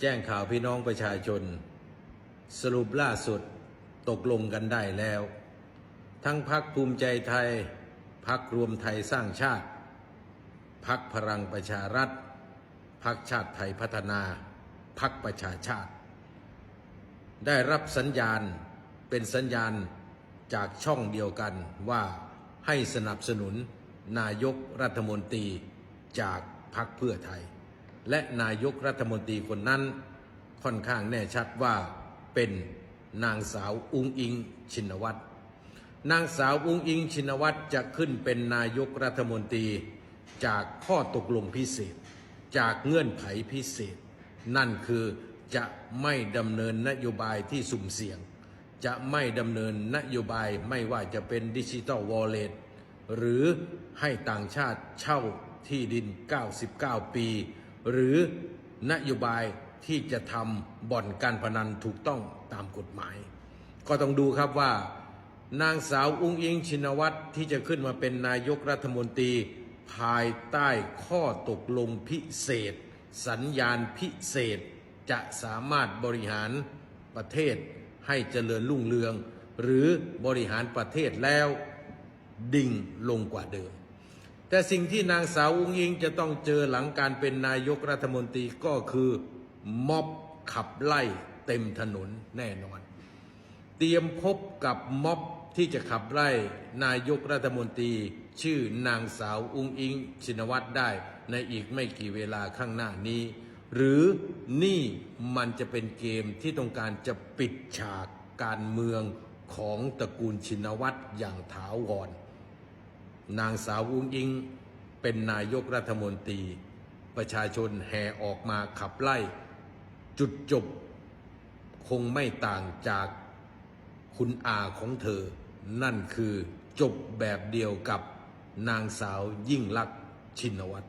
แจ้งข่าวพี่น้องประชาชน สรุปล่าสุดตกลงกันได้แล้ว ทั้งพักภูมิใจไทย พักรวมไทยสร้างชาติ พักพลังประชารัฐ พักชาติไทยพัฒนา พักประชาชาติ ได้รับสัญญาณเป็นสัญญาณจากช่องเดียวกันว่าให้สนับสนุนนายกรัฐมนตรีจากพักเพื่อไทย และนายกรัฐมนตรีคนนั้น ค่อนข้างแน่ชัดว่าเป็นนางสาวอุงอิงชินวัตรนางสาวอุงอิงชินวัตรจะขึ้นเป็นนายกรัฐมนตรี จากข้อตกลงพิเศษ จากเงื่อนไขพิเศษ นั่นคือจะไม่ดำเนินนโยบายที่สุ่มเสี่ยง จะไม่ดำเนินนโยบายไม่ว่าจะเป็นดิจิ t a ลวอลเล็ตหรือให้ต่างชาติเช่าที่ดิน 99 ปี หรือนโยบายที่จะทำบ่อนการพนันถูกต้องตามกฎหมาย ก็ต้องดูครับว่านางสาวอุ้งอิงชินวัตรที่จะขึ้นมาเป็นนายกรัฐมนตรี ภายใต้ข้อตกลงพิเศษ สัญญาณพิเศษ จะสามารถบริหารประเทศให้เจริญรุ่งเรือง หรือบริหารประเทศแล้วดิ่งลงกว่าเดิม แต่สิ่งที่นางสาวอุ้งอิงจะต้องเจอหลังการเป็นนายกรัฐมนตรีก็คือม็อบขับไล่เต็มถนนแน่นอน เตรียมพบกับม็อบที่จะขับไล่นายกรัฐมนตรี ชื่อนางสาวอุ้งอิง ชินวัตรได้ในอีกไม่กี่เวลาข้างหน้านี้ หรือนี่มันจะเป็นเกมที่ต้องการจะปิดฉากการเมืองของตระกูลชินวัตรอย่างถาวร นางสาวอุ้งยิง เป็นนายกรัฐมนตรี ประชาชนแห่ออกมาขับไล่ จุดจบ คงไม่ต่างจากคุณอาของเธอ นั่นคือจบแบบเดียวกับนางสาวยิ่งลักษณ์ชินวัตร